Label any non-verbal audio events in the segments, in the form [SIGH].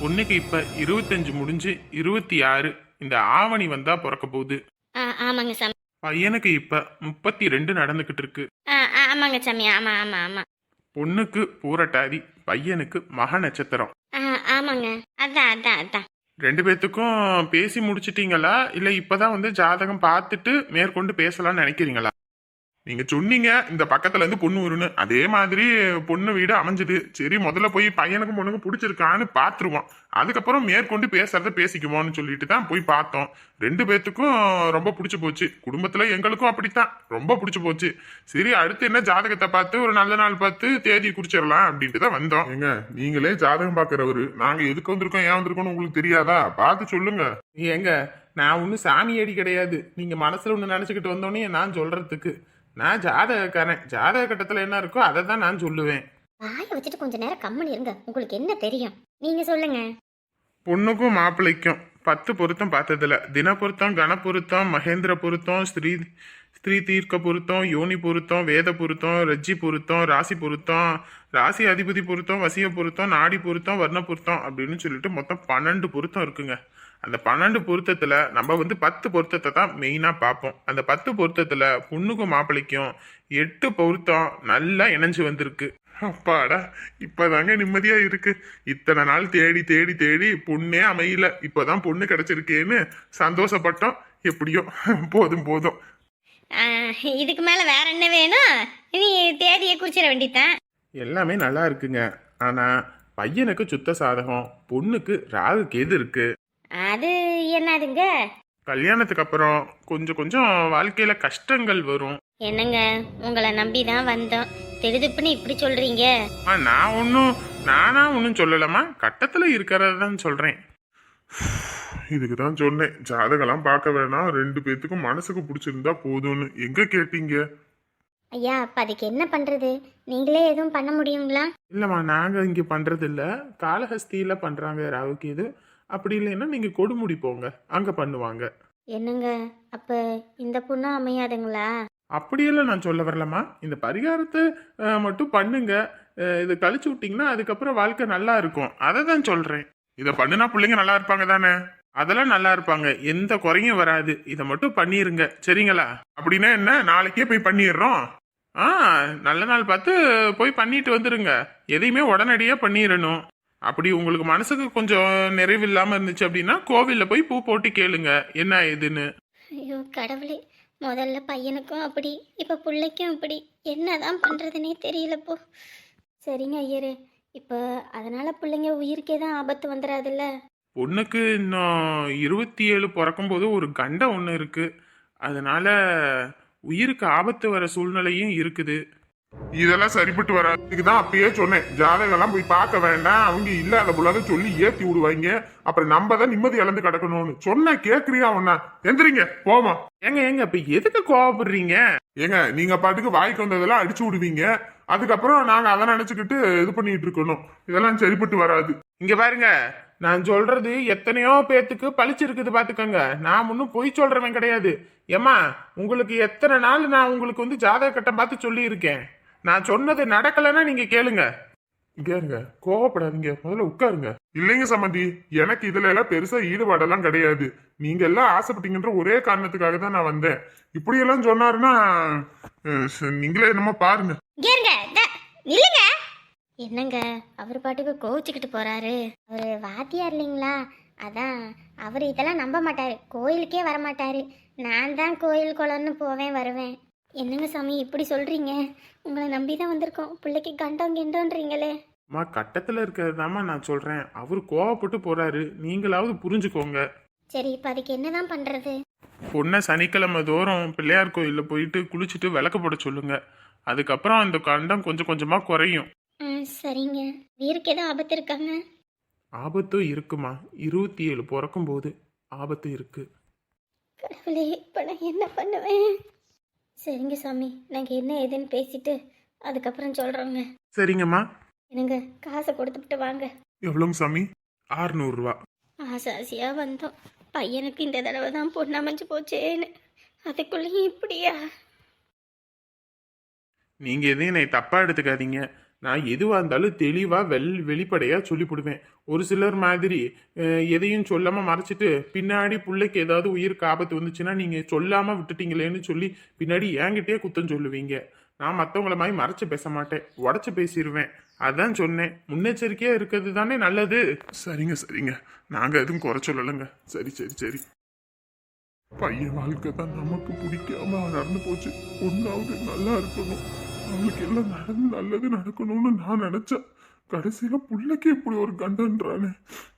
பொண்ணுக்கு இப்ப இருபத்தஞ்சு முடிஞ்சு இருபத்தி ஆறு இந்த ஆவணி வந்தா பிறக்க போகுது. ஆமாங்க சாமி. பையனுக்கு இப்ப முப்பத்தி ரெண்டு நடந்துகிட்டு இருக்கு. ஆமாங்க சாமி. ஆமாம் ஆமாம் ஆமாம் பொண்ணுக்கு பூரட்டாதி பையனுக்கு மக நட்சத்திரம். ஆமாங்க. அதான் அதான் அதான். ரெண்டு பேத்துக்கும் பேசி முடிச்சிட்டீங்களா? இல்ல இப்பதான் வந்து ஜாதகம் பார்த்துட்டு மேற்கொண்டு பேசலாம்னு நினைக்கிறீங்களா? நீங்க சொன்னீங்க இந்த பக்கத்துல இருந்து பொண்ணு வரும்னு. அதே மாதிரி பொண்ணு வீடு அமைஞ்சுது. சரி முதல்ல போய் பையனுக்கும் பொண்ணுக்கும் பிடிச்சிருக்கான்னு பாத்துருவோம். அதுக்கப்புறம் மேற்கொண்டு பேசுறத பேசிக்குவோம்னு சொல்லிட்டு தான் போய் பார்த்தோம். ரெண்டு பேத்துக்கும் ரொம்ப பிடிச்சு போச்சு. குடும்பத்துல எங்களுக்கும் அப்படித்தான். ரொம்ப பிடிச்சு போச்சு. சரி அடுத்து என்ன ஜாதகத்தை பார்த்து ஒரு நல்ல நாள் பார்த்து தேதி குறிச்சிடலாம் அப்படின்ட்டு தான் வந்தோம். ஏங்க நீங்களே ஜாதகம் பாக்குறவரு நாங்க எதுக்கு வந்திருக்கோம் ஏன் வந்திருக்கோம்னு உங்களுக்கு தெரியாதா? பார்த்து சொல்லுங்க. ஏங்க நான் ஒன்றும் சாமியடி கிடையாது. நீங்க மனசுல ஒன்று நினைச்சுக்கிட்டு வந்தோடனே நான் சொல்றதுக்கு. நான் ஜாதகக்காரன். ஜாதக கட்டத்துல என்ன இருக்கோ அதை தான் நான் சொல்லுவேன். வாயை வச்சுட்டு கொஞ்ச நேரம் கம்மன் இருங்க. உங்களுக்கு என்ன தெரியும்? நீங்கள் சொல்லுங்க. பொண்ணுக்கும் மாப்பிள்ளைக்கும் பத்து பொருத்தம் பார்த்ததுல தின பொருத்தம் கண பொருத்தம் மகேந்திர பொருத்தம் ஸ்ரீ ஸ்திரீ தீர்க்க பொருத்தம் யோனி பொருத்தம் வேத பொருத்தம் ரஜ்ஜி பொருத்தம் ராசி பொருத்தம் ராசி அதிபதி பொருத்தம் வசிய பொருத்தம் நாடி பொருத்தம் வர்ண பொருத்தம் அப்படின்னு சொல்லிட்டு மொத்தம் பன்னெண்டு பொருத்தம் இருக்குங்க. அந்த பன்னெண்டு பொருத்தத்தில் நம்ம வந்து பத்து பொருத்தத்தை தான் மெயினாக பார்ப்போம். அந்த பத்து பொருத்தத்தில் பொண்ணுக்கும் மாப்பிள்ளைக்கும் எட்டு பொருத்தம் நல்லா இணைஞ்சு வந்திருக்கு. அப்பாடா இப்போதாங்க நிம்மதியாக இருக்கு. இத்தனை நாள் தேடி தேடி தேடி பொண்ணே அமையல. இப்போதான் பொண்ணு கிடைச்சிருக்கேன்னு சந்தோஷப்பட்டோம். எப்படியோ போதும் போதும். இதுக்கு மேலே வேற என்ன வேணும்? நீ தேதியை குறிச்சிட வேண்டியதான் எல்லாமே நல்லா இருக்குங்க. ஆனா பையனுக்கு சுத்த சாதகம் பொண்ணுக்கு ராகு கேது இருக்கு. அது என்னதுங்க? கல்யாணத்துக்கு அப்புறம் கொஞ்சம் கொஞ்சம் வாழ்க்கையில கஷ்டங்கள் வரும். என்னங்க? உங்களை நம்பி தான் வந்தோம். திடுதுப்புன்னு இப்படி சொல்றீங்க? ஆ, நான் ஒன்றும் நானா ஒன்றும் சொல்லலாமா கட்டத்துல இருக்கிறத தான் சொல்றேன். இதுக்கு தான் சொன்னேன். ஜாதகம்லாம் பார்க்க வேணாம். ரெண்டு பேத்துக்கும் மனசுக்கு பிடிச்சிருந்தா போதும்னு. எங்க கேட்டீங்க? ஐயா அப்ப அதுக்கு என்ன பண்றது? நீங்களே எதுவும் பண்ண முடியுங்களா? இல்லைம்மா நாங்கள் இங்கே பண்ணுறது இல்லை காளஹஸ்தியில் பண்ணுறாங்க ராகு கேது அப்படி இல்லைன்னா நீங்கள் கொடுமுடி போங்க. அங்கே பண்ணுவாங்க. என்னங்க? அப்ப இந்த பொண்ணு அமையாதுங்களா? அப்படியெல்லாம் நான் சொல்ல வரலம்மா. இந்த பரிகாரத்தை அஹ், மட்டும் பண்ணுங்க. அஹ், இதை கழிச்சு விட்டிங்கன்னா அதுக்கப்புறம் வாழ்க்கை நல்லா இருக்கும். அதை தான் சொல்கிறேன் இதை பண்ணுனா பிள்ளைங்க நல்லா இருப்பாங்க தானே? அதெல்லாம் நல்லா இருப்பாங்க. எந்த குறையும் வராது. இதை மட்டும் பண்ணிருங்க. சரிங்களா? அப்படின்னா என்ன? நாளைக்கே போய் பண்ணிடுறோம். ஆ நல்ல நாள் பார்த்து போய் பண்ணிட்டு வந்துடுங்க எதையுமே உடனடியாக பண்ணிடணும் அப்படி உங்களுக்கு மனசுக்கு கொஞ்சம் நிறைவு இல்லாமல் இருந்துச்சு அப்படின்னா கோவிலில் போய் பூ போட்டு கேளுங்க. என்ன ஏதுன்னு. ஐயோ கடவுளே. முதல்ல பையனுக்கும் அப்படி இப்போ பிள்ளைக்கும் அப்படி. என்னதான் பண்ணுறதுனே தெரியலப்போ. சரிங்க ஐயரு. இப்போ அதனால் பிள்ளைங்க உயிருக்கே தான் ஆபத்து வந்துடாதுல்ல பொண்ணுக்கு இன்னும் இருபத்தி ஏழு பிறக்கும்போது ஒரு கண்டம் ஒன்று இருக்கு. அதனால உயிருக்கு ஆபத்து வர சூழ்நிலையும் இருக்குது. இதெல்லாம் சரிப்பட்டு வராது இதுக்குதான் அப்பயே சொன்னேன். ஜாதகம்லாம் போய் பார்க்க வேண்டாம். அவங்க இல்லாத புள்ளாத சொல்லி ஏத்தி விடுவாங்க. அப்புறம் நம்ம தான் நிம்மதி இழந்து கிடக்கணும்னு. சொன்ன கேக்குறியா ஒன்னா எந்திரிங்க போமா ஏங்க ஏங்க இப்ப எதுக்கு கோவப்படுறீங்க? ஏங்க நீங்க பாட்டுக்கு வாய்க்கு வந்ததெல்லாம் அடிச்சு விடுவீங்க. அதுக்கப்புறம் நாங்க அதை நினைச்சுக்கிட்டு இது பண்ணிட்டு இருக்கணும். இதெல்லாம் சரிப்பட்டு வராது. இங்க பாருங்க நான் சொல்றது எத்தனையோ பேத்துக்கு பளிச்சிருக்குது பாத்துக்கோங்க. நான் ஒன்றும் பொய் சொல்றவன் கிடையாது. ஏம்மா உங்களுக்கு எத்தனை நாள் நான் உங்களுக்கு வந்து ஜாதக கட்டம் பார்த்து சொல்லி இருக்கேன் நான் சொன்னது நடக்கலைன்னா நீங்க கேளுங்க. கேளுங்க கோவப்படாதீங்க. முதல்ல உட்காருங்க. இல்லைங்க சம்மந்தி எனக்கு இதுல எல்லாம் பெருசா ஈடுபாடெல்லாம் கிடையாது. நீங்க எல்லாம் ஆசைப்பட்டீங்கன்ற ஒரே காரணத்துக்காக தான் நான் வந்தேன். இப்படி எல்லாம் சொன்னாருன்னா ச- நீங்களே என்னமோ பாருங்க. இங்கே இருங்க. என்னங்க? அவர் பாட்டுக்கு கோவிச்சுக்கிட்டு போறாரு. அவர் வாத்தியார் இல்லைங்களா? அதான் அவர் இதெல்லாம் நம்ப மாட்டாரு. கோயிலுக்கே வர மாட்டாரு நான் தான் கோயில் குளம்னு போவேன் வருவேன். என்னங்க சாமி இப்படி சொல்றீங்க? உங்களை நம்பி தான் வந்திருக்கோம். பிள்ளைக்கு கண்டம் கிண்டோன்றீங்களே அம்மா கட்டத்துல இருக்கிறதாம்மா நான் சொல்றேன். அவர் கோவப்பட்டு போறாரு. நீங்களாவது புரிஞ்சுக்கோங்க. சரி இப்போ அதுக்கு என்னதான் பண்றது? பொண்ணை சனிக்கிழமை தோறும் பிள்ளையார் கோயிலில் போயிட்டு குளிச்சுட்டு விளக்கு போட சொல்லுங்க. அதுக்கப்புறம் அந்த கண்டம் கொஞ்சம் கொஞ்சமா குறையும். ஆ சரிங்க. வீருக்கு எதுவும் ஆபத்து இருக்காங்க? ஆபத்தும் இருக்குமா? இருபத்தி ஏழு பிறக்கும் போது ஆபத்து இருக்கு. கடவுளே இப்போ நான் என்ன பண்ணுவேன்? சரிங்க சாமி நாங்கள் என்ன ஏதுன்னு பேசிட்டு அதுக்கப்புறம் சொல்கிறோங்க சரிங்கம்மா. என்னங்க காசை கொடுத்துட்டு வாங்க. எவ்வளோங்க சாமி? ஆறுநூறுவா. ஆசை ஆசையாக வந்தோம். பையனுக்கு இந்த தடவை தான் பொண்ணு அமைஞ்சு போச்சேன்னு. அதுக்குள்ளேயும் இப்படியா? நீங்க எதையும் என்னை தப்பா எடுத்துக்காதீங்க. நான் எதுவாக இருந்தாலும் தெளிவாக வெள் வெளிப்படையாக சொல்லிவிடுவேன் ஒரு சிலர் மாதிரி எதையும் சொல்லாமல் மறைச்சிட்டு பின்னாடி பிள்ளைக்கு ஏதாவது உயிருக்கு ஆபத்து வந்துச்சுன்னா நீங்கள் சொல்லாமல் விட்டுட்டீங்களேன்னு சொல்லி பின்னாடி என்கிட்டயே குத்தம் சொல்லுவீங்க. நான் மற்றவங்கள மாதிரி மறைச்சு பேச மாட்டேன். உடச்சி பேசிடுவேன் அதான் சொன்னேன். முன்னெச்சரிக்கையாக இருக்கிறது தானே நல்லது. சரிங்க சரிங்க. நாங்கள் எதுவும் குறை சொல்லலைங்க. சரி சரி சரி. பையன் வாழ்க்கை தான் நமக்கு பிடிக்காம நடந்து போச்சு. ஒன்றாவது நல்லா இருக்கணும். அவளுக்கு எல்லாம் நடந்து நல்லது நடக்கணும்னு நான் நினைச்சேன் கடைசியில புள்ளைக்கு இப்படி ஒரு கண்டன்றானே.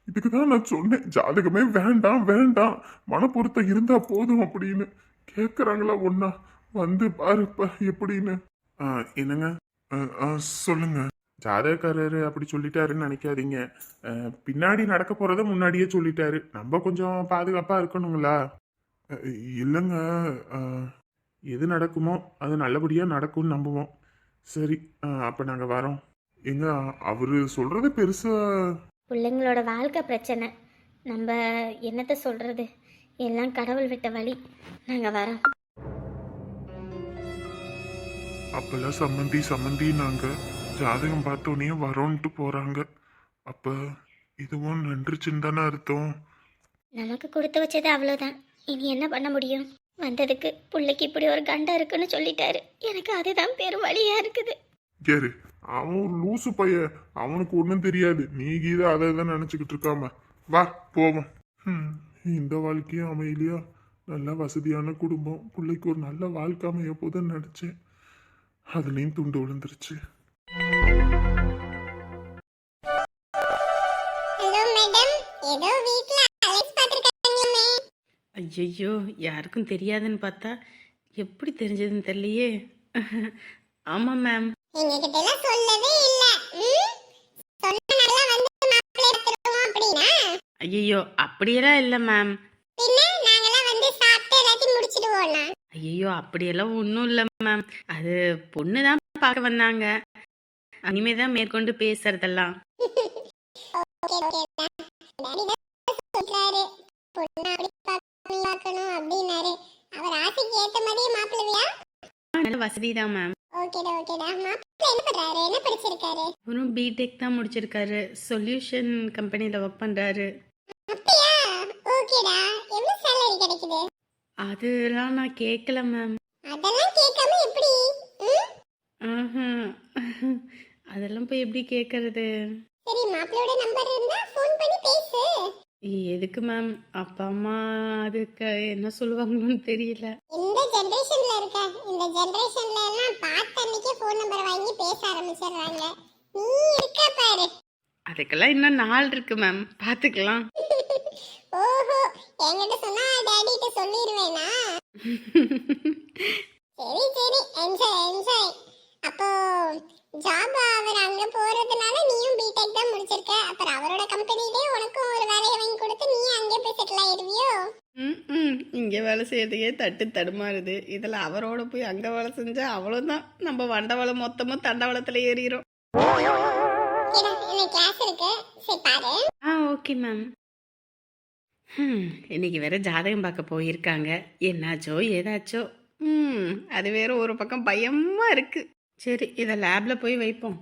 இதுக்கு தான் நான் சொன்னேன் ஜாதகமே வேண்டாம் வேண்டாம் மனப்பொருத்தம் இருந்தா போதும் அப்படின்னு. கேட்குறாங்களா ஒன்னா வந்து பாருப்ப எப்படின்னு. ஆ, என்னங்க? ஆ, ஆ, சொல்லுங்க. ஜாதகக்காரரு அப்படி சொல்லிட்டாருன்னு நினைக்காதீங்க. பின்னாடி நடக்க போறத முன்னாடியே சொல்லிட்டாரு. நம்ம கொஞ்சம் பாதுகாப்பா இருக்கணுங்களா? இல்லைங்க. எது நடக்குமோ அது நல்லபடியா நடக்கும்னு நம்புவோம். சரி அப்ப நாங்க வரோம். எங்க அவரு சொல்றது பெருசா? பிள்ளைங்களோட வாழ்க்கை பிரச்சனை. நம்ம என்னத்தை சொல்கிறது எல்லாம் கடவுள் விட்ட வழி. நாங்கள் வரோம். அப்பெல்லாம் சம்மந்தி சம்மந்தி நாங்க ஜாதகம் பார்த்தோன்னே வரோன்ட்டு போறாங்க. அப்ப இதுவும் நின்றுச்சுன்னு தானே அர்த்தம்? நமக்கு கொடுத்து வச்சது அவ்வளோதான் இனி என்ன பண்ண முடியும்? வந்ததுக்கு பிள்ளைக்கு இப்படி ஒரு கண்டம் இருக்குன்னு சொல்லிட்டாரு. எனக்கு அதுதான் பெரும் வழியாக இருக்குது. கேரு அவன் ஒரு லூசு பையன். அவனுக்கு ஒன்றும் தெரியாது. நீ கீதா அதை தான் நினச்சிக்கிட்டு இருக்காம. வா போவோம். இந்த வாழ்க்கையும் அமையலையா? நல்ல வசதியான குடும்பம். பிள்ளைக்கு ஒரு நல்ல வாழ்க்கை அமைய போதுன்னு நினச்சேன். அதுலேயும் துண்டு விழுந்துருச்சு. ஐயையோ யாருக்கும் தெரியாதுன்னு பார்த்தா எப்படி தெரிஞ்சதுன்னு தெரியலையே. ஆமாம் மேம் எங்ககிட்ட எல்லாம் சொல்லவே இல்ல. ஐயையோ அப்படியெல்லாம் இல்லை மேம் ஐயோ அப்படியெல்லாம் ஒன்றும் இல்லை மேம் அது பொண்ணு தான் பார்க்க வந்தாங்க. இனிமே தான் மேற்கொண்டு பேசுறதெல்லாம். [LAUGHS] ஓகே ஓகே பார்க்கணும் அப்படின்னாரு. அவர் ஆசைக்கு ஏத்த மாதிரியே மாப்பிள்ளையா நல்ல வசதி தான் மேம் ஓகேடா ஓகேடா. மாப்பிள்ளை என்ன பண்றாரு? என்ன படிச்சிருக்காரு? அவரும் பிடெக் தான் முடிச்சிருக்காரு. சொல்யூஷன் கம்பெனியில் ஒர்க் பண்ணுறாரு அப்படியா? ஓகேடா. எவ்வளவு சேலரி கிடைக்குது? அதெல்லாம் நான் கேட்கல மேம் அதெல்லாம் கேட்காம எப்படி? ம்? [LAUGHS] அதெல்லாம் போய் எப்படி கேட்கறது சரி மாப்பிள்ளையோட நம்பர் இருந்தா ஃபோன் பண்ணி பேசு. எதுக்கு மேம் அப்பா அம்மா அதுக்கு என்ன சொல்லுவாங்களோன்னு தெரியல. இந்த ஜெனரேஷன்ல இருக்க இந்த ஜெனரேஷன்ல எல்லாம் பார்த்த அன்னைக்கே ஃபோன் நம்பர் வாங்கி பேச ஆரம்பிச்சிடுறாங்க. நீ இருக்க பாரு. அதுக்கெல்லாம் இன்னும் நாள் இருக்கு மேம் பார்த்துக்கலாம் [LAUGHS] ஓஹோ என்கிட்ட சொன்னா டாடிட்ட சொல்லிடுவேனா [LAUGHS] சரி சரி. என்ஜாய் என்ஜாய் அப்போ ஜாப் அவர் அங்க போறதுனால நீயும் பிடெக் தான் முடிச்சிருக்க. அப்புறம் அவரோட கம்பெனிலே உனக்கும் ஒரு வேலையை வாங்கி கொடுத்து நீ அங்கே போய் செட்டில் ஆயிடுவியோ? ம் இங்கே வேலை செய்யறதுக்கே தட்டு தடுமாறுது. இதில் அவரோட போய் அங்கே வேலை செஞ்சா அவ்வளோதான் நம்ம வண்டவளம் மொத்தமும் தண்டவளத்தில் ஏறிடும் ஏடா என்ன கிளாஸ் இருக்கு. சரி பாரு. ஆ ஓகே மேம் ம் இன்னைக்கு வேற ஜாதகம் பார்க்க போயிருக்காங்க. என்னாச்சோ ஏதாச்சோ. ம் அது வேற ஒரு பக்கம் பயமா இருக்கு. சரி இதை லேப்ல போய் வைப்போம்.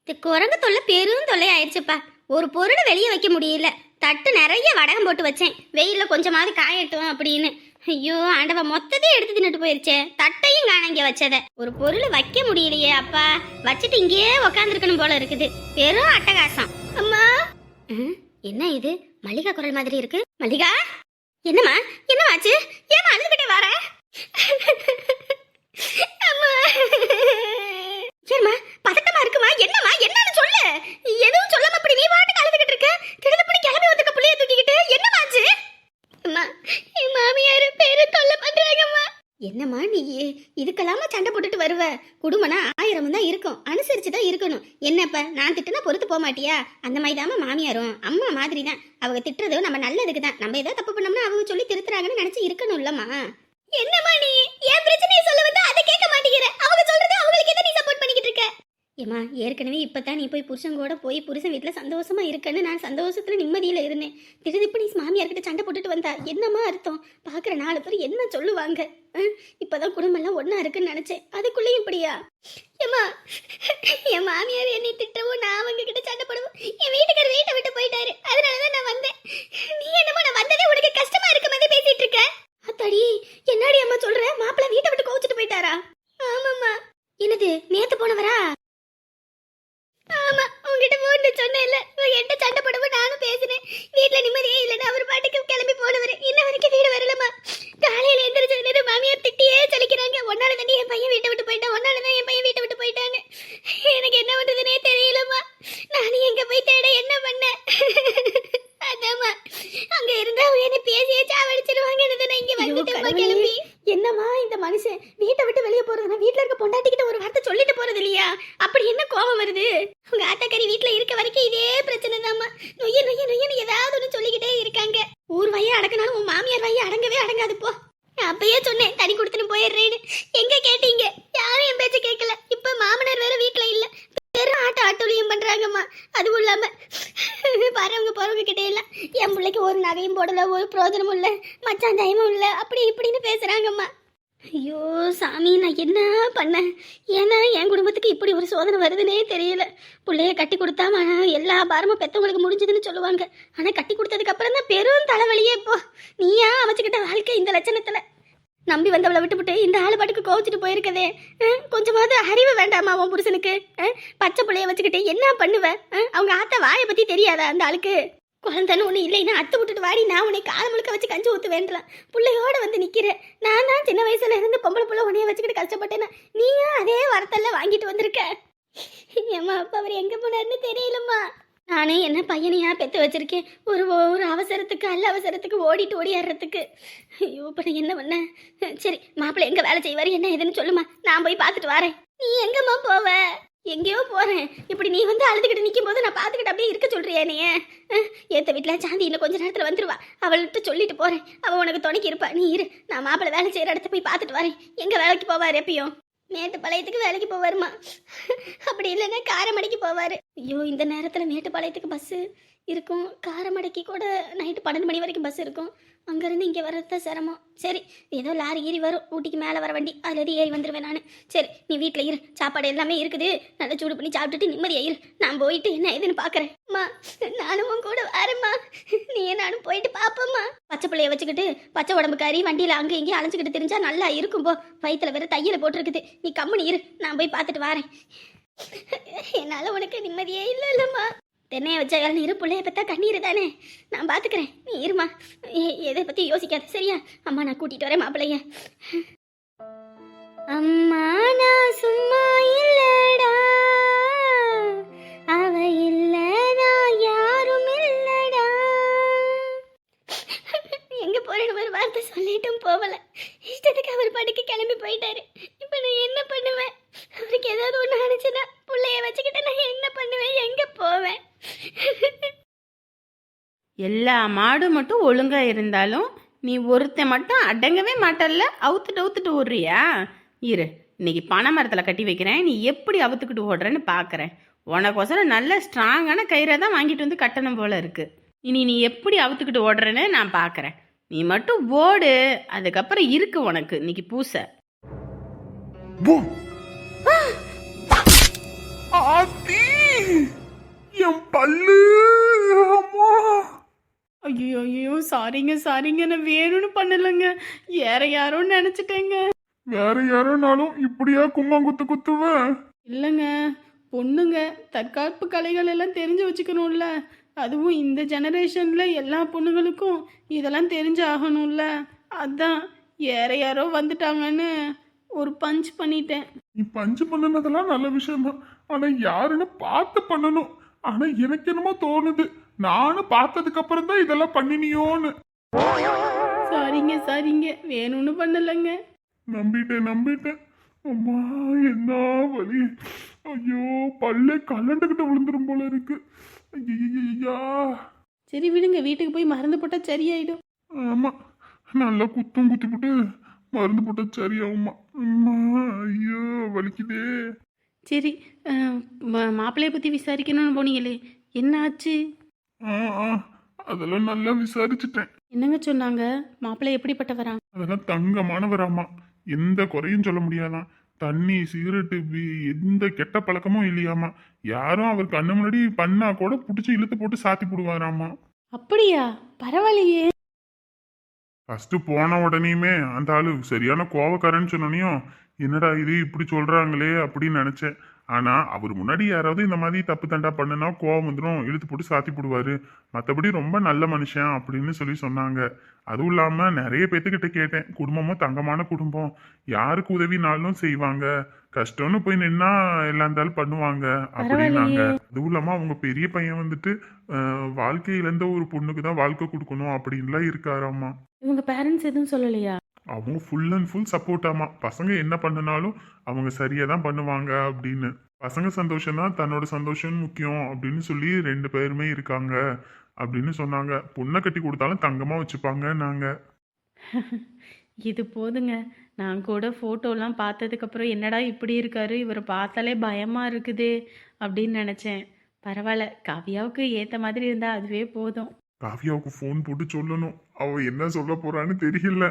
இந்த குரங்கு தொல்லை பெரும் தொல்லை ஆயிடுச்சுப்பா. ஒரு பொருளை வெளியே வைக்க முடியல. தட்டு நிறைய வடகம் போட்டு வச்சேன். வெயிலில் கொஞ்சமாவது காயட்டும் அப்படின்னு. ஐயோ ஆண்டவா மொத்தத்தையும் எடுத்து தின்னுட்டு போயிருச்சே. தட்டையும் காண இங்கே வச்சத. ஒரு பொருளை வைக்க முடியலையே அப்பா. வச்சுட்டு இங்கேயே உக்காந்துருக்கணும் போல இருக்குது. பெரும் அட்டகாசம். அம்மா! ம், என்ன இது? மல்லிகா குரல் மாதிரி இருக்கு. மல்லிகா! என்னம்மா? என்னமாச்சு ஏமா அழுதுகிட்டே வர? அம்மா. சரிம்மா பதட்டமா இருக்குமா? என்னம்மா? என்னன்னு சொல்லு. எதுவும் சொல்லாம அப்படி நீ வாட்டு கலந்துகிட்டு இருக்க? திடுதப்படி கிளம்பி வந்திருக்க புள்ளைய தூக்கிக்கிட்டு என்னமாச்சு அம்மா என் மாமியார் பேரு தொல்லை பண்றாங்கம்மா. என்னம்மா நீ? இதுக்கெல்லாமா சண்டை போட்டுட்டு வருவ? குடும்பம்னா ஆயிரம் தான் இருக்கும். அனுசரிச்சு தான் இருக்கணும். என்னப்ப நான் திட்டுனா பொறுத்து போக மாட்டியா? அந்த மாதிரி தாம்மா மாமியாரும். அம்மா மாதிரி தான் அவங்க திட்டுறதும் நம்ம நல்லதுக்கு தான் நம்ம ஏதோ தப்பு பண்ணோம்னா அவங்க சொல்லி திருத்துறாங்கன்னு நினைச்சு இருக்கணும்லம்மா என்னம்மா நீ என் பிரச்சனையை சொல்ல வந்து அதை கேட்க மாட்டேங்கிற அவங்க சொல்றது அவங்களுக்கு எதை நீ சப்போர்ட் பண்ணிக்கிட்டு இருக்க அம்மா ஏற்கனவே இப்போ தான் நீ போய் புருஷன் கூட போய் புருஷன் வீட்டில் சந்தோஷமா இருக்கேன்னு நான் சந்தோஷத்தில் நிம்மதியில் இருந்தேன். திருதிப்பு நீ மாமியார்கிட்ட சண்டை போட்டுட்டு வந்தா என்னம்மா அர்த்தம்? பார்க்குற நாலு பேர் என்ன சொல்லுவாங்க? இப்போ தான் குடும்பம்லாம் ஒன்றா இருக்குன்னு நினச்சேன். அதுக்குள்ளேயும் இப்படியா? ஏமா மாமியார் என்னை திட்டவும் நான் அவங்க கிட்ட சண்டை போடுவோம் என் வீட்டுக்காரர் வீட்டை விட்டு போயிட்டாரு. அதனால தான் நான் வந்தேன். நீ என்னமோ நான் வந்ததே உனக்கு கஷ்டமா இருக்க மாதிரி பேசிட்டு இருக்க? அத்தாடி என்னடி அம்மா சொல்ற? மாப்பிள்ளை வீட்டை விட்டு கோவிச்சிட்டு போயிட்டாரா? ஆமாம்மா. என்னது நேத்து போனவரா? ஆமா உங்ககிட்ட போன்னு சொன்னேன்ல என்கிட்ட சண்டை போடவும் நானும் பேசினேன் வீட்ல நிம்மதியே இல்லைன்னு அவர் பாட்டுக்கு கிளம்பி போனவர் இன்ன வரைக்கும் வீடு வரலமா காலையில எந்திரிச்சதுல மாமியார் திட்டியே சலிக்கிறாங்க ஒன்னால தாண்டி என் பையன் வீட்டை விட்டு போயிட்டான் ஒன்னால தான் என் பையன் வீட்டை விட்டு போயிட்டான்னு எனக்கு என்ன பண்றதுனே தெரியலம்மா நானும் எங்க போய் தேட என்ன பண்ண அதாம்மா அங்க இருந்தா என்ன பேசியே சாவடிச்சிருவாங்கன்னு நான் இங்க வந்துட்டேம்மா கிளம்பி என்னம்மா இந்த மனுஷன் வீட்டை விட்டு வெளியே போறதுனா வீட்ல இருக்க பொண்டாட்டிக்கிட்ட ஒரு வார்த்தை சொல்லிட்டு போறது இல்லையா அப்படி என்ன கோபம் வருது உங்க ஆத்தாக்கறி வீட்ல இருக்க வரைக்கும் இதே பிரச்சனை தாம்மா நொய்ய நொய்ய நொய்யன்னு ஏதாவது ஒன்று சொல்லிக்கிட்டே இருக்காங்க ஊர் வைய அடக்கினாலும் உன் மாமியார் வைய அடங்கவே அடங்காது போ நான் அப்பயே சொன்னேன் தனி கொடுத்துன்னு போயிடுறேன்னு எங்க கேட்டீங்க யாரும் என் பேச்ச கேட்கல இப்ப மாமனார் வேற வீட்ல இல்ல வெறும் ஆட்ட ஆட்டோலியம் பண்றாங்கம்மா அதுவும் இல்லாம வரவங்க போறவங்க கிட்ட எல்லாம் என் பிள்ளைக்கு ஒரு நகையும் போடல ஒரு பிரோஜனமும் இல்லை மச்சான் டைமும் இல்லை. அப்படி இப்படின்னு பேசுகிறாங்கம்மா ஐயோ சாமி நான் என்ன பண்ணேன்? ஏன்னா என் குடும்பத்துக்கு இப்படி ஒரு சோதனை வருதுன்னே தெரியல. பிள்ளைய கட்டி கொடுத்தா எல்லா பாரமும் பெற்றவங்களுக்கு முடிஞ்சதுன்னு சொல்லுவாங்க. ஆனால் கட்டி கொடுத்ததுக்கப்புறம் தான் பெரும் தலைவலியே இப்போ. நீயா அமைச்சுக்கிட்ட வாழ்க்கை இந்த லட்சணத்தில்? நம்பி வந்தவளை விட்டுவிட்டு இந்த ஆள் பாட்டுக்கு கோவிச்சிட்டு போயிருக்கதே. கொஞ்சமாவது அறிவு வேண்டாமா உன் புருஷனுக்கு? பச்சை பிள்ளைய வச்சுக்கிட்டு என்ன பண்ணுவேன் அவங்க ஆத்த வாயை பற்றி தெரியாதா அந்த ஆளுக்கு? குழந்தைன்னு ஒன்று இல்லைன்னா அத்தை விட்டுட்டு வாடி நான் உன்னை காலம் முழுக்க வச்சு கஞ்சி ஊற்று வேண்டலாம் பிள்ளையோட வந்து நிற்கிறேன் நான் தான் சின்ன வயசுல இருந்து பொம்பளை பிள்ளை உன்னைய வச்சுக்கிட்டு கஷ்டப்பட்டேன்னா நீயும் அதே வரத்தெல்லாம் வாங்கிட்டு வந்திருக்க? ஏம்மா அப்பா அவர் எங்கே போனாருன்னு தெரியலம்மா. நானே என்ன பையனையா பெற்று வச்சிருக்கேன். ஒரு ஒரு அவசரத்துக்கு அல்ல அவசரத்துக்கு ஓடிட்டு ஓடியாடுறதுக்கு. ஐயோ இப்போ நான் என்ன பண்ணேன் சரி மாப்பிள்ளை எங்கே வேலை செய்வார் என்ன ஏதுன்னு சொல்லுமா நான் போய் பார்த்துட்டு வரேன். நீ எங்கம்மா போவ? எங்கேயோ போகிறேன் இப்படி நீ வந்து அழுதுகிட்டு நிற்கும் போது நான் பார்த்துக்கிட்டு அப்படியே இருக்க சொல்றியா நீ ஏத்த வீட்டில் சாந்தி இன்னும் கொஞ்ச நேரத்தில் வந்துருவா. அவள்கிட்ட சொல்லிட்டு போகிறேன் அவள் உனக்கு துணைக்கு இருப்பா. நீ இரு. நான் மாப்பிள்ளை வேலை செய்கிற இடத்த போய் பார்த்துட்டு வரேன். எங்கே வேலைக்கு போவார் எப்பயும் மேட்டுப்பாளையத்துக்கு வேலைக்கு போவாருமா? அப்படி இல்லைன்னா காரமடைக்கு போவார். ஐயோ இந்த நேரத்தில் மேட்டுப்பாளையத்துக்கு பஸ்ஸு இருக்கும். காரமடைக்கு கூட நைட்டு பன்னெண்டு மணி வரைக்கும் பஸ் இருக்கும். அங்கேருந்து இங்கே வர்றது சிரமம். சரி ஏதோ லாரி ஏறி வரும். ஊட்டிக்கு மேலே வர வண்டி அதுலேருந்து ஏறி வந்துடுவேன் நான். சரி நீ வீட்டில் இரு. சாப்பாடு எல்லாமே இருக்குது. நல்லா சூடு பண்ணி சாப்பிட்டுட்டு நிம்மதியாக இரு. நான் போயிட்டு என்ன ஏதுன்னு பார்க்குறேன் அம்மா நானும் உன் கூட வரேம்மா. நீ நானும் போயிட்டு பார்ப்போம்மா பச்சை பிள்ளைய வச்சுக்கிட்டு பச்சை உடம்புக்காரி வண்டியில் அங்கே இங்கேயும் அலைஞ்சிக்கிட்டு தெரிஞ்சால் நல்லா இருக்கும் போ. வயிற்றுல வேற தையில் போட்டிருக்குது. நீ கம்முனு இரு நான் போய் பார்த்துட்டு வரேன். என்னால் உனக்கு நிம்மதியே இல்லை இல்லைம்மா தென்னையை வச்ச இரு பிள்ளைய பார்த்தா கண்ணீர் தானே. நான் பார்த்துக்கிறேன் நீ இருமா. எதை பற்றி யோசிக்காத சரியா? அம்மா நான் கூட்டிகிட்டு வரேன் மாப்பிள்ளைய. அம்மா நான் சும்மா இல்லடா. அவ இல்லடா யாரும் இல்லடா. எங்க போறேன்னு ஒரு வார்த்தை சொல்லிட்டும் போகல. இஷ்டத்துக்கு அவர் பாட்டுக்கு கிளம்பி போயிட்டாரு. என்ன பண்ணுவேன்? அவருக்கு ஏதாவது ஒன்று ஆனிச்சுன்னா பிள்ளைய வச்சுக்கிட்டு நான் என்ன பண்ணுவேன்? எங்கே போவேன்? எல்லா மாடும் மட்டும் ஒழுங்காக இருந்தாலும் நீ ஒருத்தன் மட்டும் அடங்கவே மாட்டல்ல அவுத்துட்டு அவுத்துட்டு ஓடுறியா? இரு இன்னைக்கு பனை மரத்தில் கட்டி வைக்கிறேன். நீ எப்படி அவுத்துக்கிட்டு ஓடுறேன்னு பார்க்குறேன் உனக்கொசரம் நல்ல ஸ்ட்ராங்கான கயிறை தான் வாங்கிட்டு வந்து கட்டணம் போல இருக்கு. இனி நீ எப்படி அவுத்துக்கிட்டு ஓடுறேன்னு நான் பார்க்குறேன் நீ மட்டும் ஓடு அதுக்கப்புறம் இருக்கு உனக்கு. இன்னைக்கு பூசை. பூம் ஆத்தி என் பல்லு அம்மா ஐயோ ஐயோ சாரிங்க சாரிங்க நான் வேணும்னு பண்ணலைங்க. வேற யாரோ நினச்சிட்டேங்க. வேற யாரோனாலும் இப்படியா கும்மாங்குத்து குத்துவேன்? இல்லைங்க பொண்ணுங்க தற்காப்பு கலைகள் எல்லாம் தெரிஞ்சு வச்சுக்கணும்ல. அதுவும் இந்த ஜெனரேஷனில் எல்லா பொண்ணுங்களுக்கும் இதெல்லாம் தெரிஞ்சு ஆகணும்ல அதான் வேற யாரோ வந்துட்டாங்கன்னு. ஒரு பஞ்ச் பண்ணிட்டேன். நீ பஞ்சு பண்ணுனதெல்லாம் நல்ல விஷயம்தான். ஆனா யாருன்னு பார்த்து பண்ணணும். ஆனா எனக்கு என்னமோ தோணுது. நானும் பார்த்ததுக்கு அப்புறம் தான் இதெல்லாம் பண்ணினியோன்னு. சாரிங்க சாரிங்க. வேணும்னு பண்ணலைங்க. நம்பிட்டேன் நம்பிட்டேன். அம்மா என்ன வலி? ஐயோ பல்லே கலண்டுகிட்டு விழுந்துரும் போல இருக்கு. ஐயா சரி விடுங்க. வீட்டுக்கு போய் மறந்து போட்டால் சரியாயிடும். ஆமா. நல்லா குத்தும் குத்தி போட்டு மருந்து போட்டா சரியாகுமா அம்மா ஐயோ வலிக்குதே. சரி மாப்பிள்ளைய பற்றி விசாரிக்கணும்னு போனீங்களே என்ன ஆச்சு ஆ ஆ அதெல்லாம் நல்லா விசாரிச்சுட்டேன். என்னங்க சொன்னாங்க? மாப்பிள்ளை எப்படிப்பட்டவரா? அதெல்லாம் தங்கமானவராமா எந்த குறையும் சொல்ல முடியாதான் தண்ணி சிகரெட்டு எந்த கெட்ட பழக்கமும் இல்லையாமா யாரும் அவர் கண்ணு முன்னாடி பண்ணா கூட பிடிச்சி இழுத்து போட்டு சாத்தி போடுவாராமா அப்படியா? பரவாயில்லையே. ஃபர்ஸ்ட் போன உடனேயுமே அந்த ஆளு சரியான கோவக்காரன்னு சொன்னோனையும் என்னடா இது? இப்படி சொல்றாங்களே? அப்படின்னு நினைச்சேன். ஆனா அவர் முன்னாடி யாராவது இந்த மாதிரி தப்பு தண்டா பண்ணுனா கோவம் வந்துடும் இழுத்து போட்டு சாத்தி போடுவாரு. மற்றபடி ரொம்ப நல்ல மனுஷன் அப்படின்னு சொல்லி சொன்னாங்க. அதுவும் இல்லாம நிறைய பேத்துக்கிட்ட கேட்டேன். குடும்பமும் தங்கமான குடும்பம். யாருக்கு உதவினாலும் செய்வாங்க. கஷ்டம்னு போய் நின்னா எல்லா இருந்தாலும் பண்ணுவாங்க அப்படின்னாங்க. அதுவும் இல்லாம அவங்க பெரிய பையன் வந்துட்டு அஹ், வாழ்க்கை இழந்த ஒரு பொண்ணுக்கு தான் வாழ்க்கை கொடுக்கணும் அப்படின்லாம் இருக்காராமா. இவங்க பேரண்ட்ஸ் எதுவும் சொல்லலையா? அவங்க ஃபுல் அண்ட் ஃபுல் சப்போர்ட் ஆமா. பசங்க என்ன பண்ணினாலும் அவங்க சரியா தான் பண்ணுவாங்க அப்படின்னு. பசங்க சந்தோஷம் தான் தன்னோட சந்தோஷம் முக்கியம் அப்படின்னு சொல்லி ரெண்டு பேருமே இருக்காங்க அப்படின்னு சொன்னாங்க. பொண்ணை கட்டி கொடுத்தாலும் தங்கமா வச்சுப்பாங்க நாங்க [LAUGHS] இது போதுங்க. நான் கூட ஃபோட்டோலாம் பார்த்ததுக்கப்புறம் என்னடா இப்படி இருக்காரு? இவரை பார்த்தாலே பயமாக இருக்குதே அப்படின்னு நினச்சேன். பரவாயில்ல. காவியாவுக்கு ஏற்ற மாதிரி இருந்தால் அதுவே போதும். காவியாவுக்கு ஃபோன் போட்டு சொல்லணும். அவ என்ன சொல்ல போறான்னு தெரியல.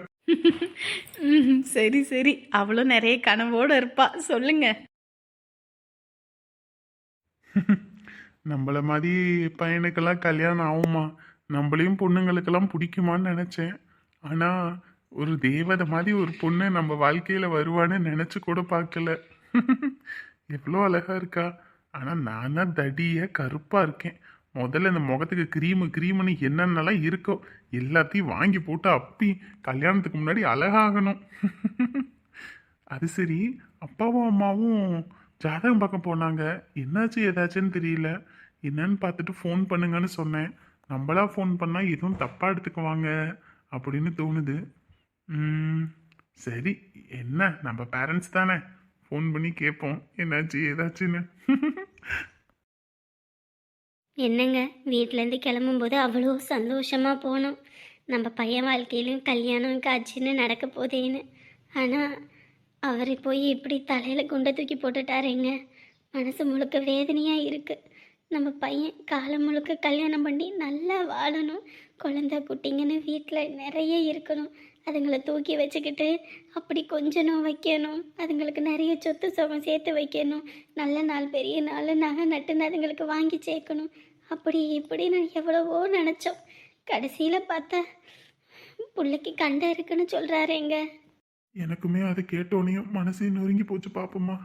சரி சரி. அவளும் நிறைய கனவோடு இருப்பா. சொல்லுங்க. நம்மள மாதிரி பையனுக்கெல்லாம் கல்யாணம் ஆகுமா? நம்மளையும் பொண்ணுங்களுக்கெல்லாம் பிடிக்குமான்னு நினச்சேன். ஆனால் ஒரு தேவதை மாதிரி ஒரு பொண்ணு நம்ம வாழ்க்கையில் வருவான்னு நினச்சி கூட பார்க்கல. எவ்வளோ அழகா இருக்கா. ஆனால் நான் தான் தடிய கருப்பாக இருக்கேன். முதல்ல இந்த முகத்துக்கு க்ரீமு க்ரீமுன்னு என்னென்னலாம் இருக்கோ எல்லாத்தையும் வாங்கி போட்டு அப்பி கல்யாணத்துக்கு முன்னாடி அழகாகணும். அது சரி அப்பாவும் அம்மாவும் ஜாதகம் பார்க்க போனாங்க. என்னாச்சு ஏதாச்சுன்னு தெரியல. என்னன்னு பார்த்துட்டு ஃபோன் பண்ணுங்கன்னு சொன்னேன். நம்மளா ஃபோன் பண்ணால் எதுவும் தப்பாக எடுத்துக்குவாங்க அப்படின்னு தோணுது. சரி என்ன? நம்ம பேரண்ட்ஸ் தானே. ஃபோன் பண்ணி கேட்போம். என்னாச்சு ஏதாச்சுன்னு. என்னங்க வீட்டிலேருந்து கிளம்பும்போது அவ்வளோ சந்தோஷமாக போனோம். நம்ம பையன் வாழ்க்கையிலும் கல்யாணம் காட்சின்னு நடக்க போதேன்னு. ஆனால் அவரை போய் இப்படி தலையில் குண்டை தூக்கி போட்டுட்டாருங்க. மனசு முழுக்க வேதனையாக இருக்குது நம்ம பையன் காலம் முழுக்க கல்யாணம் பண்ணி நல்லா வாழணும். குழந்த குட்டிங்கன்னு வீட்டில் நிறைய இருக்கணும். அதுங்களை தூக்கி வச்சுக்கிட்டு அப்படி கொஞ்சணும் வைக்கணும். அதுங்களுக்கு நிறைய சொத்து சுகம் சேர்த்து வைக்கணும். நல்ல நாள் பெரிய நாள் நகை நட்டுன்னு அதுங்களுக்கு வாங்கி சேர்க்கணும். அப்படி இப்படின்னு எவ்வளவோ நினச்சோம். கடைசியில் பார்த்தா பிள்ளைக்கு கண்ட இருக்குன்னு சொல்கிறாரேங்க எனக்குமே அதை கேட்டோனையும் மனசே நொறுங்கி போச்சு பாப்போம்மா.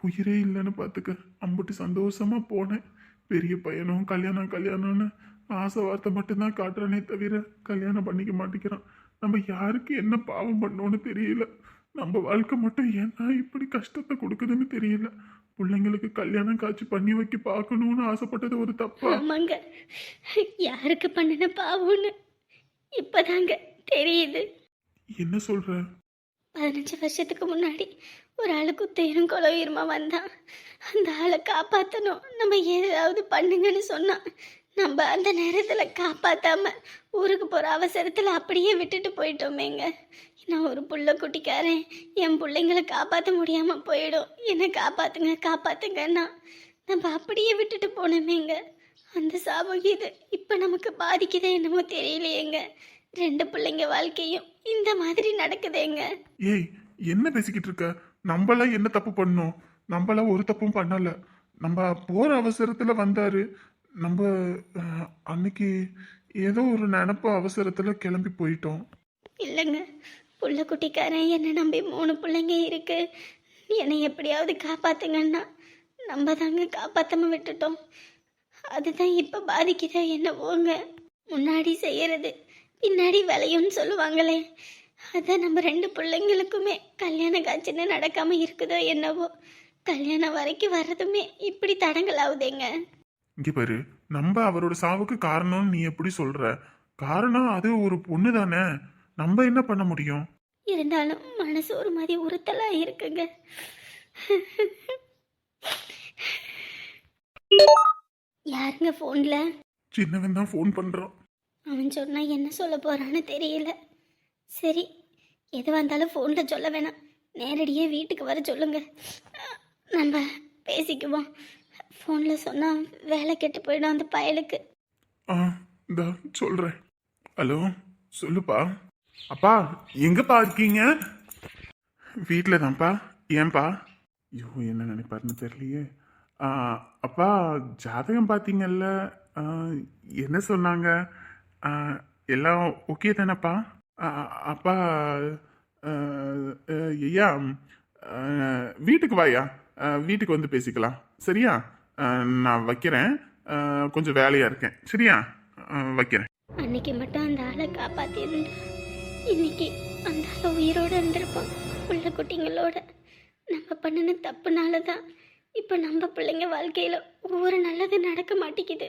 உயிரே இல்லைன்னு பார்த்துக்க. அம்புட்டு சந்தோஷமா போனேன். பெரிய பையனும் கல்யாணம் கல்யாணம்னு ஆசை வார்த்தை மட்டும்தான் காட்டுறானே தவிர கல்யாணம் பண்ணிக்க மாட்டேங்கிறான். நம்ம யாருக்கு என்ன பாவம் பண்ணோன்னு தெரியல. நம்ம வாழ்க்கை மட்டும் ஏன்னா இப்படி கஷ்டத்தை கொடுக்குதுன்னு தெரியல. பிள்ளைங்களுக்கு கல்யாணம் காட்சி பண்ணி வைக்க பார்க்கணும்னு ஆசைப்பட்டது ஒரு தப்பா? ஆமாங்க. யாருக்கு பண்ணின பாவம்னு இப்போதாங்க தெரியுது. என்ன சொல்ற? பதினஞ்சு வருஷத்துக்கு முன்னாடி ஒரு ஆளு குத்தையரும் கொலையுமா வந்தான். அந்த ஆளை காப்பாற்றணும் நம்ம ஏதாவது பண்ணுங்கன்னு சொன்னான். நம்ம அந்த நேரத்தில் காப்பாற்றாம ஊருக்கு போகிற அவசரத்தில் அப்படியே விட்டுட்டு போயிட்டோமேங்க. நான் ஒரு புள்ள குட்டிக்காரன் என் பிள்ளைங்களை காப்பாற்ற முடியாமல் போயிடும். என்னை காப்பாற்றுங்க காப்பாற்றுங்கன்னா நம்ம அப்படியே விட்டுட்டு போனோமேங்க. அந்த சாபம் இது இப்போ நமக்கு பாதிக்குதே என்னமோ தெரியலையேங்க. ரெண்டு பிள்ளைங்க வாழ்க்கையும் இந்த மாதிரி நடக்குதேங்க. ஏய் என்ன பேசிக்கிட்டு இருக்க? நம்மளாம் என்ன தப்பு பண்ணோம்? நம்மளாம் ஒரு தப்பும் பண்ணல. நம்ம போற அவசரத்துல வந்தாரு. நம்ம அன்னைக்கு ஏதோ ஒரு நினப்பு அவசரத்தில் கிளம்பி போயிட்டோம். இல்லைங்க. புள்ள குட்டிக்காரன் என்னை நம்பி மூணு பிள்ளைங்க இருக்கு. என்னை எப்படியாவது காப்பாத்துங்கன்னா நம்ம தாங்க காப்பாற்றாம விட்டுட்டோம். அதுதான் இப்போ பாதிக்குதா என்னவோங்க. முன்னாடி செய்யறது பின்னாடி விளையும்னு சொல்லுவாங்களே. அதான் நம்ம ரெண்டு பிள்ளைங்களுக்குமே கல்யாண காட்சின்னு நடக்காம இருக்குதோ என்னவோ. கல்யாணம் வரைக்கும் வர்றதுமே இப்படி தடங்கள் ஆகுதேங்க இங்க பாரு நம்ம அவரோட சாவுக்கு காரணம்னு நீ எப்படி சொல்ற? காரணம் அது ஒரு பொண்ணு தானே. நம்ம என்ன பண்ண முடியும்? இருந்தாலும் மனசு ஒரு மாதிரி உறுத்தலா இருக்குங்க. யாருங்க ஃபோன்ல சின்னவன் தான் ஃபோன் பண்றான். அவன் சொன்னா என்ன சொல்ல போறான்னு தெரியல. சரி எது வந்தாலும் ஃபோனில் சொல்ல வேணாம். நேரடியாக வீட்டுக்கு வர சொல்லுங்க. நம்ம பேசிக்குவோம். ஃபோனில் சொன்னால் வேலை கெட்டு போயிடும் அந்த பயலுக்கு. ஆ இந்தா சொல்கிறேன் ஹலோ சொல்லுப்பா. அப்பா எங்கப்பா இருக்கீங்க? வீட்டில் தான்ப்பா ஏன்பா? ஐயோ என்ன நினைப்பாருன்னு தெரியலையே. ஆ, அப்பா ஜாதகம் பார்த்தீங்கல்ல ஆ, என்ன சொன்னாங்க? ஆ, எல்லாம் ஓகே தானேப்பா? ஆ, அப்பா ஆ, ஆ, ஐயா ஆ, வீட்டுக்கு வாயா? ஆ, வீட்டுக்கு வந்து பேசிக்கலாம். சரியா? நான் வைக்கிறேன். கொஞ்சம் வேலையா இருக்கேன். சரியா? வைக்கிறேன். அன்னைக்கு மட்டும் அந்த ஆளை காப்பாத்திருந்தா இன்னைக்கு அந்த ஆளை உயிரோட இருந்திருப்போம். உள்ள குட்டிங்களோட. நம்ம பண்ணின தப்புனால தான் இப்போ நம்ம பிள்ளைங்க வாழ்க்கையில் ஒவ்வொரு நல்லது நடக்க மாட்டேங்குது.